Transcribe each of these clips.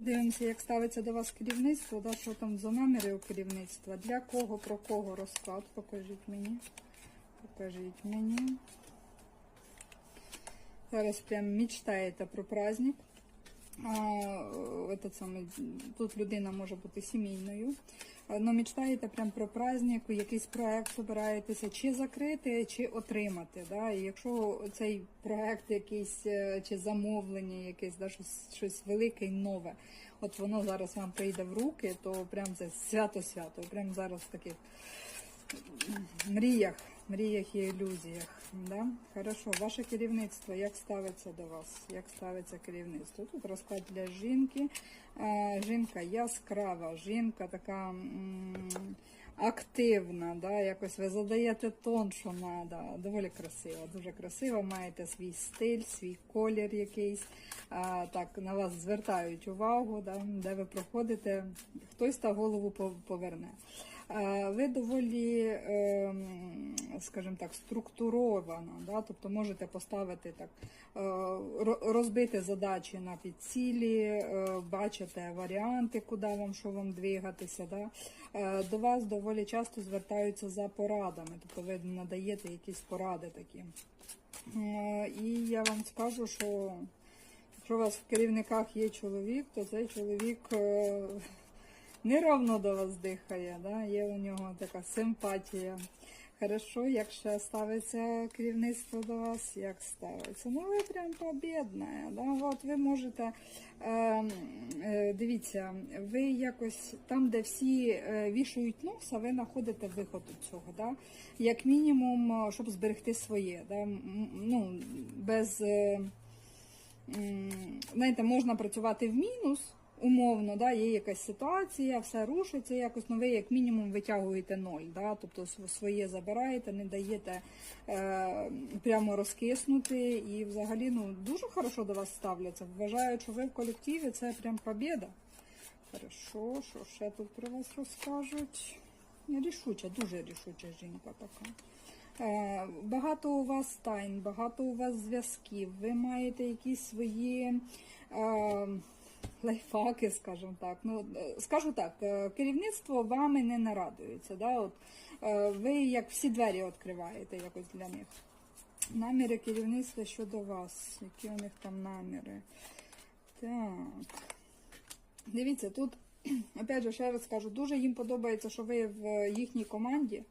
Дивимося, як ставиться до вас керівництво, да, що там за наміри у керівництва. Для кого, про кого розклад? Покажіть мені. Покажіть мені. Зараз прям мечтаєте про праздник. А, этот тут людина може бути сімейною. Але мечтаєте прям про праздник, якийсь проект збираєтеся чи закрити, чи отримати. Да? І якщо цей проект якийсь е, чи замовлення, якесь да, щось, щось велике і нове, от воно зараз вам прийде в руки, то прям це свято-свято, прям зараз таких мріях, мріях і ілюзіях. Да? Хорошо, ваше керівництво як ставиться до вас? Як ставиться керівництво? Тут розклад для жінки. Е, Жінка яскрава, жінка така активна, да? якось ви задаєте тон, що треба. Доволі красива, дуже красива, маєте свій стиль, свій колір якийсь. Так, на вас звертають увагу, да? де ви проходите, хтось та голову поверне. Е, Ви доволі, ем, скажімо так, структурована, да? тобто можете поставити так, е, розбити задачі на підцілі, е, бачите варіанти, куди вам, що вам двигатися. Да? До вас доволі часто звертаються за порадами, тобто ви надаєте якісь поради такі. І я вам скажу, що якщо у вас в керівниках є чоловік, то цей чоловік неровно до вас дихає, да? є у нього така симпатія. Хорошо, як ще ставиться керівництво до вас, як ставиться? Ну, ви прям побідна. Да? От ви можете, е, е, дивіться, ви якось там, де всі е, вішають носа, ви знаходите виход від цього. Да? Як мінімум, е, щоб зберегти своє. Да? Ну, без, е, м, знаєте, можна працювати в мінус, умовно, да, є якась ситуація, все рушиться, якось ну, ви як мінімум витягуєте ноль, да, тобто своє забираєте, не даєте е, прямо розкиснути і взагалі ну, дуже хорошо до вас ставляться. Вважаю, що ви в колективі це прям побіда. Хорошо, що ще тут про вас розкажуть? Рішуча, дуже рішуча жінка така. Е, Багато у вас тайн, багато у вас зв'язків. Ви маєте якісь свої е, лайфхаки, скажімо так. Ну, е, скажу так, е, керівництво вами не нарадується. Да? От, е, ви як всі двері відкриваєте якось для них. Наміри керівництва щодо вас. Які у них там наміри? Так. Дивіться, тут, опять же, ще раз скажу, дуже їм подобається, що ви в їхній команді.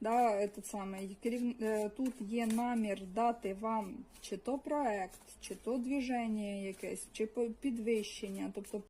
Да, этот самый, е, Тут є намір дати вам чи то проект, чи то движення якесь, чи підвищення, тобто